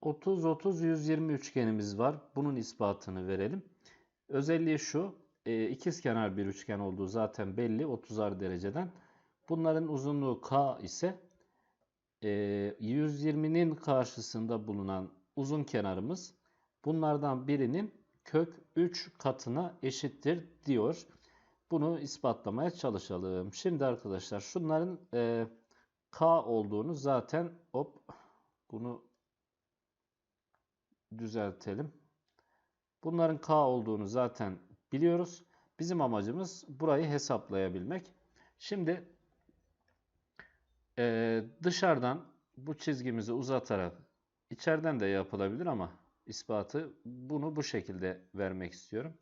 30 30 120 üçgenimiz var. Bunun ispatını verelim. Özelliği şu. E, ikizkenar bir üçgen olduğu zaten belli 30'ar dereceden. Bunların uzunluğu k ise e, 120'nin karşısında bulunan uzun kenarımız bunlardan birinin kök 3 katına eşittir diyor. Bunu ispatlamaya çalışalım. Şimdi arkadaşlar şunların e, k olduğunu zaten hop bunu düzeltelim. Bunların k olduğunu zaten biliyoruz. Bizim amacımız burayı hesaplayabilmek. Şimdi e, dışarıdan bu çizgimizi uzatarak içeriden de yapılabilir ama ispatı bunu bu şekilde vermek istiyorum.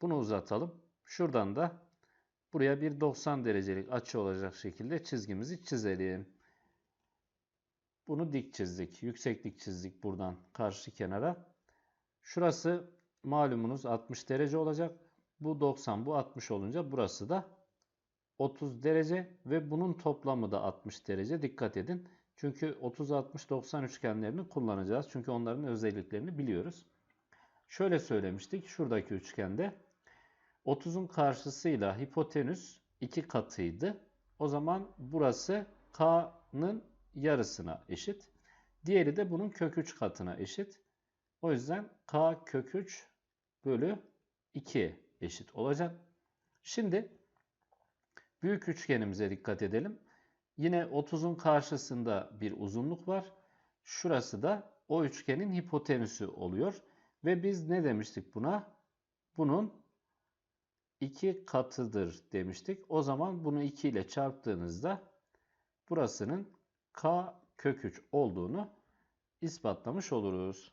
Bunu uzatalım. Şuradan da buraya bir 90 derecelik açı olacak şekilde çizgimizi çizelim. Bunu dik çizdik. Yükseklik çizdik buradan karşı kenara. Şurası malumunuz 60 derece olacak. Bu 90, bu 60 olunca burası da 30 derece ve bunun toplamı da 60 derece. Dikkat edin. Çünkü 30, 60, 90 üçgenlerini kullanacağız. Çünkü onların özelliklerini biliyoruz. Şöyle söylemiştik. Şuradaki üçgende 30'un karşısıyla hipotenüs 2 katıydı. O zaman burası k'nın yarısına eşit. Diğeri de bunun kök 3 katına eşit. O yüzden k kök 3 bölü 2 eşit olacak. Şimdi büyük üçgenimize dikkat edelim. Yine 30'un karşısında bir uzunluk var. Şurası da o üçgenin hipotenüsü oluyor. Ve biz ne demiştik buna? Bunun 2 katıdır demiştik. O zaman bunu 2 ile çarptığınızda burasının k kök 3 olduğunu ispatlamış oluruz.